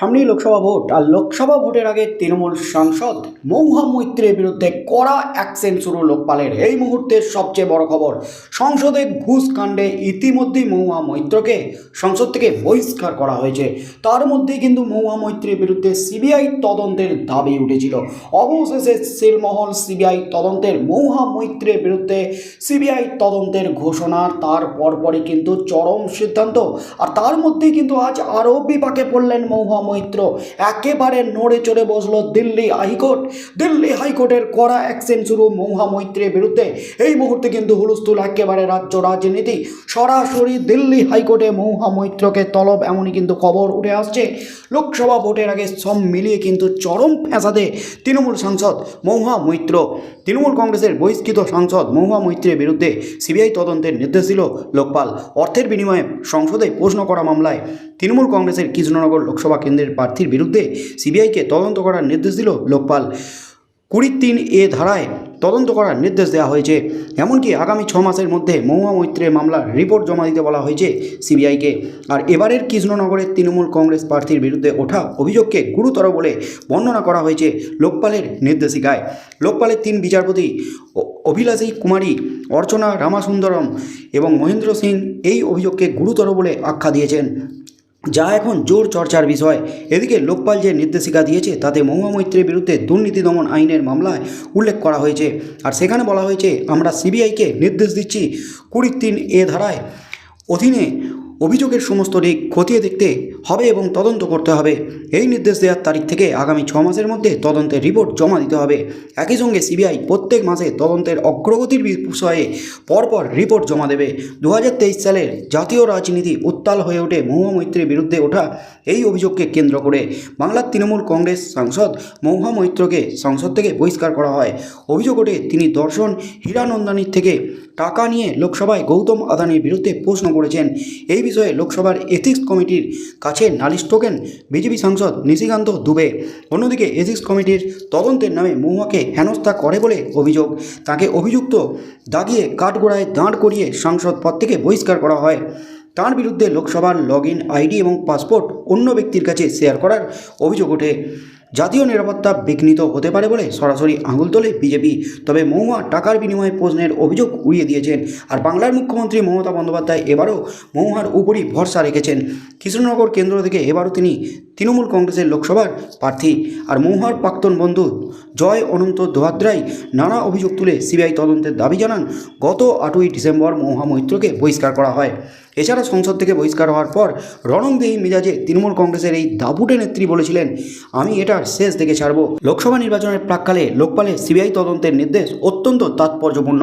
সামনেই লোকসভা ভোট, আর লোকসভা ভোটের আগে তৃণমূল সাংসদ মৌহা মৈত্রের বিরুদ্ধে কড়া অ্যাকশন শুরু লোকপালের। এই মুহূর্তের সবচেয়ে বড় খবর সংসদে ঘুষ কাণ্ডে ইতিমধ্যেই মৌহা মৈত্রকে সংসদ থেকে বহিষ্কার করা হয়েছে। তার মধ্যেই কিন্তু মৌহা মৈত্রের বিরুদ্ধে সিবিআই তদন্তের দাবি উঠেছিল। অবশেষে সিলমহল সিবিআই তদন্তের, মৌহা মৈত্রের বিরুদ্ধে সিবিআই তদন্তের ঘোষণা, তার পরপরই কিন্তু চরম সিদ্ধান্ত। আর তার মধ্যেই কিন্তু আজ আরও বিপাকে পড়লেন মৌহা মৈত্র। একেবারে নড়ে চড়ে বসল দিল্লি হাইকোর্ট। দিল্লি হাইকোর্টের কড়া অ্যাকশন শুরু মৌহা মৈত্রের বিরুদ্ধে। এই মুহূর্তে কিন্তু হুলস্থুল একেবারে রাজ্য রাজনীতি। সরাসরি দিল্লি হাইকোর্টে মৌহা মৈত্রকে তলব এমনই কিন্তু খবর উঠে আসছে। লোকসভা ভোটের আগে সব মিলিয়ে কিন্তু চরম ফ্যাসাদে তৃণমূল সাংসদ মৌহা মৈত্র তৃণমূল কংগ্রেসের বহিষ্কৃত সাংসদ মহুয়া মৈত্রের বিরুদ্ধে সিবিআই তদন্তের নির্দেশ দিল লোকপাল। অর্থের বিনিময়ে সংসদে প্রশ্ন করা মামলায় তৃণমূল কংগ্রেসের কৃষ্ণনগর লোকসভা কেন্দ্রের প্রার্থীর বিরুদ্ধে সিবিআইকে তদন্ত করার নির্দেশ দিল লোকপাল। কুড়ি তিন এ ধারায় তদন্ত করার নির্দেশ দেওয়া হয়েছে। এমনকি আগামী ছ মাসের মধ্যে মহুয়া মৈত্রের মামলার রিপোর্ট জমা দিতে বলা হয়েছে সিবিআইকে। আর এবারের কৃষ্ণনগরের তৃণমূল কংগ্রেস প্রার্থীর বিরুদ্ধে ওঠা অভিযোগকে গুরুতর বলে বর্ণনা করা হয়েছে লোকপালের নির্দেশিকায়। লোকপালের তিন বিচারপতি অভিলাষী কুমারী, অর্চনা রামাসুন্দরম এবং মহেন্দ্র সিং এই অভিযোগকে গুরুতর বলে আখ্যা দিয়েছেন। যা এখন জোর চর্চার বিষয়। এদিকে লোকপাল যে নির্দেশিকা দিয়েছে, তাতে মহুয়া মৈত্রের বিরুদ্ধে দুর্নীতি দমন আইনের মামলায় উল্লেখ করা হয়েছে। আর সেখানে বলা হয়েছে, আমরা সিবিআইকে নির্দেশ দিচ্ছি কুড়ি তিন এ ধারায় অধীনে অভিযোগের সমস্ত দিক খতিয়ে দেখতে হবে এবং তদন্ত করতে হবে। এই নির্দেশ দেওয়ার তারিখ থেকে আগামী ছ মাসের মধ্যে তদন্তের রিপোর্ট জমা দিতে হবে। একই সঙ্গে সিবিআই প্রত্যেক মাসে তদন্তের অগ্রগতির বিষয়ে পরপর রিপোর্ট জমা দেবে। দু হাজার তেইশ সালের জাতীয় রাজনীতি উত্তাল হয়ে ওঠে মহুয়া মৈত্রের বিরুদ্ধে ওঠা এই অভিযোগকে কেন্দ্র করে। বাংলার তৃণমূল কংগ্রেস সাংসদ মহুয়া মৈত্রকে সংসদ থেকে বহিষ্কার করা হয়। অভিযোগ ওঠে, তিনি দর্শন হীরানন্দানীর থেকে টাকা নিয়ে লোকসভায় গৌতম আদানির বিরুদ্ধে প্রশ্ন করেছেন। এই বিষয়ে লোকসভার এথিক্স কমিটির কাছে নালিশ টোকেন, বিজেপি সাংসদ নিশিকান্ত দুবে। অন্যদিকে এসিক্স কমিটির তদন্তের নামে মহুয়াকে হেনস্থা করে বলে অভিযোগ। তাকে অভিযুক্ত দাগিয়ে কাঠগোড়ায় দাঁড় করিয়ে সাংসদ পদ থেকে বহিষ্কার করা হয়। তার বিরুদ্ধে লোকসভার লগ ইন আইডি এবং পাসপোর্ট অন্য ব্যক্তির কাছে শেয়ার করার অভিযোগ ওঠে। জাতীয় নিরাপত্তা বিঘ্নিত হতে পারে বলে সরাসরি আঙুল তোলে বিজেপি। তবে মহুয়া টাকার বিনিময়ে প্রশ্নের অভিযোগ উড়িয়ে দিয়েছেন। আর বাংলার মুখ্যমন্ত্রী মমতা বন্দ্যোপাধ্যায় এবারও মহুয়ার উপরই ভরসা রেখেছেন। কৃষ্ণনগর কেন্দ্র থেকে এবারও তিনি তৃণমূল কংগ্রেসের লোকসভার প্রার্থী। আর মহুয়ার প্রাক্তন বন্ধু জয় অনন্ত দোহাদ্রাই নানা অভিযোগ তুলে সিবিআই তদন্তের দাবি জানান, গত আটই ডিসেম্বর মহুয়া মৈত্রকে বহিষ্কার করা হয়। এছাড়া সংসদ থেকে বহিষ্কার হওয়ার পর রণংদেহী মেজাজে তৃণমূল কংগ্রেসের এই দাবুটে নেত্রী বলেছিলেন, আমি এটার শেষ দেখে ছাড়ব। লোকসভা নির্বাচনের প্রাককালে লোকপালে সিবিআই তদন্তের নির্দেশ অত্যন্ত তাৎপর্যপূর্ণ।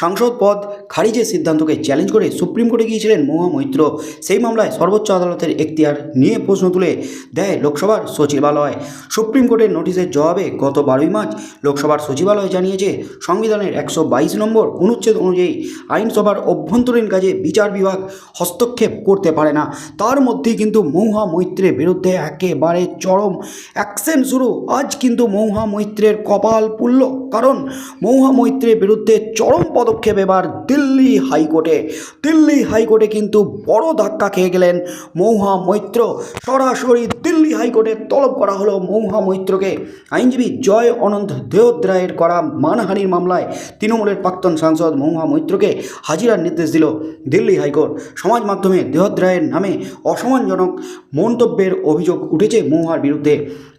সাংসদ পদ খারিজের সিদ্ধান্তকে চ্যালেঞ্জ করে সুপ্রিম কোর্টে গিয়েছিলেন মহুয়া মৈত্র সেই মামলায় সর্বোচ্চ আদালতের এখতিয়ার নিয়ে প্রশ্ন তুলে দেয় লোকসভার সচিবালয়। সুপ্রিম কোর্টের নোটিশের জবাবে গত বারোই মার্চ লোকসভার সচিবালয় জানিয়েছে, সংবিধানের একশো বাইশ নম্বর অনুচ্ছেদ অনুযায়ী আইনসভার অভ্যন্তরীণ কাজে বিচার বিভাগ হস্তক্ষেপ করতে পারে না। তার মধ্যেই কিন্তু মৌহা মৈত্রের বিরুদ্ধে একেবারে চরম অ্যাকশন শুরু। আজ কিন্তু মৌহা মৈত্রের কপাল পুল্ল কারণ মৌহা মৈত্রের বিরুদ্ধে চরম পদক্ষেপ এবার দিল্লি হাইকোর্টে। দিল্লি হাইকোর্টে কিন্তু বড় ধাক্কা খেয়ে গেলেন মৌহা মৈত্র। সরাসরি দিল্লি হাইকোর্টে তলব করা হলো মৌহা মৈত্রকে। আইনজীবী জয় অনন্ত দেওদ্রায়ের করা মানহানির মামলায় তৃণমূলের প্রাক্তন সাংসদ মৌহা মৈত্রকে হাজিরার নির্দেশ দিল দিল্লি হাইকোর্ট। সমাজ মাধ্যমে দেহদ্রায়ের নামে অসম্মানজনক মন্তব্যের অভিযোগ উঠেছে মৌহার বিরুদ্ধে।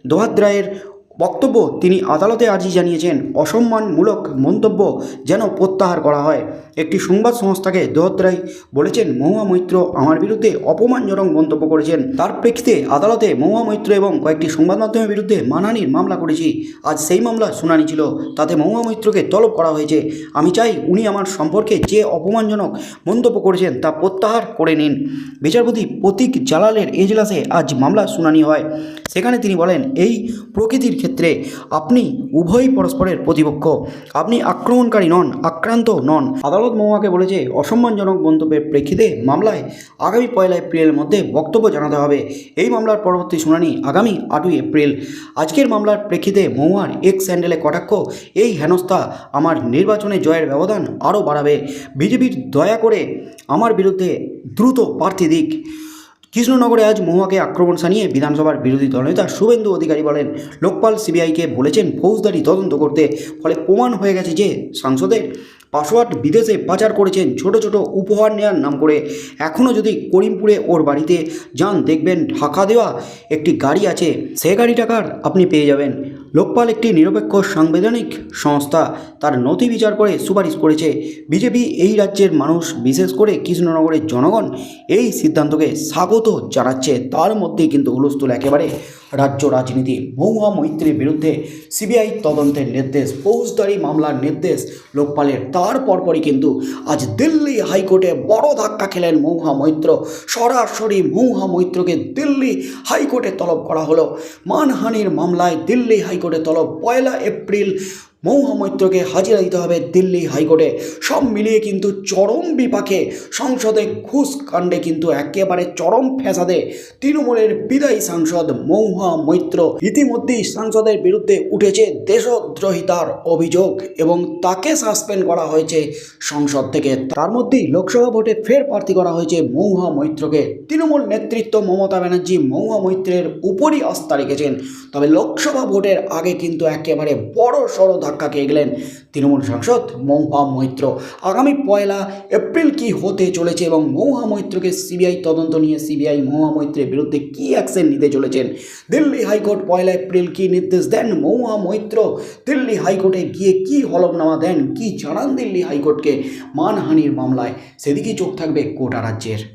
দোহাদ্রায়ের বক্তব্য তিনি আদালতে আর্জি জানিয়েছেন। অসম্মানমূলক মন্তব্য যেন প্রত্যাহার করা হয়। একটি সংবাদ সংস্থাকে দোহদ্রাই বলেছেন, মহুয়া মৈত্র আমার বিরুদ্ধে অপমানজনক মন্তব্য করেছেন। তার প্রেক্ষিতে আদালতে মহুয়া মৈত্র এবং কয়েকটি সংবাদ মাধ্যমের বিরুদ্ধে মানহানির মামলা করেছি। আজ সেই মামলা শুনানি ছিল। তাতে মহুয়া মৈত্রকে তলব করা হয়েছে। আমি চাই উনি আমার সম্পর্কে যে অপমানজনক মন্তব্য করেছেন তা প্রত্যাহার করে নিন। বিচারপতি প্রতীক জালালের এজলাসে আজ মামলা শুনানি হয়। সেখানে তিনি বলেন, এই প্রকৃতির ক্ষেত্রে আপনি উভয়ই পরস্পরের প্রতিপক্ষ। আপনি আক্রমণকারী নন, আক্রান্ত নন। আদালত মহুয়াকে বলেছে অসম্মানজনক মন্তব্যের প্রেক্ষিতে মামলায় আগামী পয়লা এপ্রিলের মধ্যে বক্তব্য জানাতে হবে। এই মামলার পরবর্তী শুনানি আগামী আটই এপ্রিল। আজকের মামলার প্রেক্ষিতে মহুয়ার এক স্যান্ডেলে কটাক্ষ। এই হেনস্থা আমার নির্বাচনে জয়ের ব্যবধান আরও বাড়াবে। বিজেপির দয়া করে আমার বিরুদ্ধে দ্রুত প্রার্থী দিক। কৃষ্ণনগরে আজ মহুয়াকে আক্রমণ সানিয়ে বিধানসভার বিরোধী দলনেতা শুভেন্দু অধিকারী বলেন, লোকপাল সিবিআইকে বলেছেন ফৌজদারি তদন্ত করতে, ফলে প্রমাণ হয়ে গেছে যে সাংসদের পাসওয়ার্ড বিদেশে পাচার করেছেন ছোট ছোট উপহার নেওয়ার নাম করে। এখনও যদি করিমপুরে ওর বাড়িতে যান, দেখবেন ঢাকা দেওয়া একটি গাড়ি আছে। সে গাড়ি টাকার আপনি পেয়ে যাবেন। লোকপাল একটি নিরপেক্ষ সাংবিধানিক সংস্থা। তার নথি বিচার করে সুপারিশ করেছে বিজেপি। এই রাজ্যের মানুষ, বিশেষ করে কৃষ্ণনগরের জনগণ, এই সিদ্ধান্তকে স্বাগত জানাচ্ছে। তার মধ্যেই কিন্তু হুলস্থুল একেবারে রাজ্য রাজনীতি মহুয়া মৈত্রীর বিরুদ্ধে সিবিআই তদন্তের নির্দেশ, ফৌজদারি মামলার নির্দেশ, লোকপালের তার পরপরই কিন্তু আজ দিল্লি হাইকোর্টে বড় ধাক্কা খেলেন মহুয়া মৈত্র। সরাসরি মহুয়া মৈত্রকে দিল্লি হাইকোর্টে তলব করা হলো। মানহানির মামলায় দিল্লি হাইকোর্টে তলব। পয়লা এপ্রিল মৌহা মৈত্রকে হাজিরা দিতে হবে দিল্লি হাইকোর্টে। সব মিলিয়ে কিন্তু চরম বিপাকে সংসদে ঘুষ কাণ্ডে কিন্তু একেবারে চরম ফ্যাসাদে তৃণমূলের বিদায়ী সাংসদ মৌহা মৈত্র ইতিমধ্যেই সাংসদের বিরুদ্ধে উঠেছে দেশদ্রোহিতার অভিযোগ এবং তাকে সাসপেন্ড করা হয়েছে সংসদ থেকে। তার মধ্যেই লোকসভা ভোটে ফের প্রার্থী করা হয়েছে মৌহা মৈত্রকে তৃণমূল নেতৃত্ব মমতা ব্যানার্জি মৌহা মৈত্রের উপরই আস্থা রেখেছেন। তবে লোকসভা ভোটের আগে কিন্তু একেবারে বড় সড়ো ধাক্কা খেয়ে গেলেন তৃণমূল সাংসদ মৌহা মৈত্র। আগামী পয়লা এপ্রিল কি হতে চলেছে এবং মৌহা মৈত্রকে সিবিআই তদন্ত নিয়ে সিবিআই মৌহা মৈত্রের বিরুদ্ধে কি অ্যাকশন নিতে চলেছেন? দিল্লি হাইকোর্ট পয়লা এপ্রিল কি নির্দেশ দেন মৌহা মৈত্র? দিল্লি হাইকোর্টে গিয়ে কি হলফনামা দেন? কি জানান দিল্লি হাইকোর্টকে মানহানির মামলায়? সেদিকেই চোখ থাকবে গোটা রাজ্যের।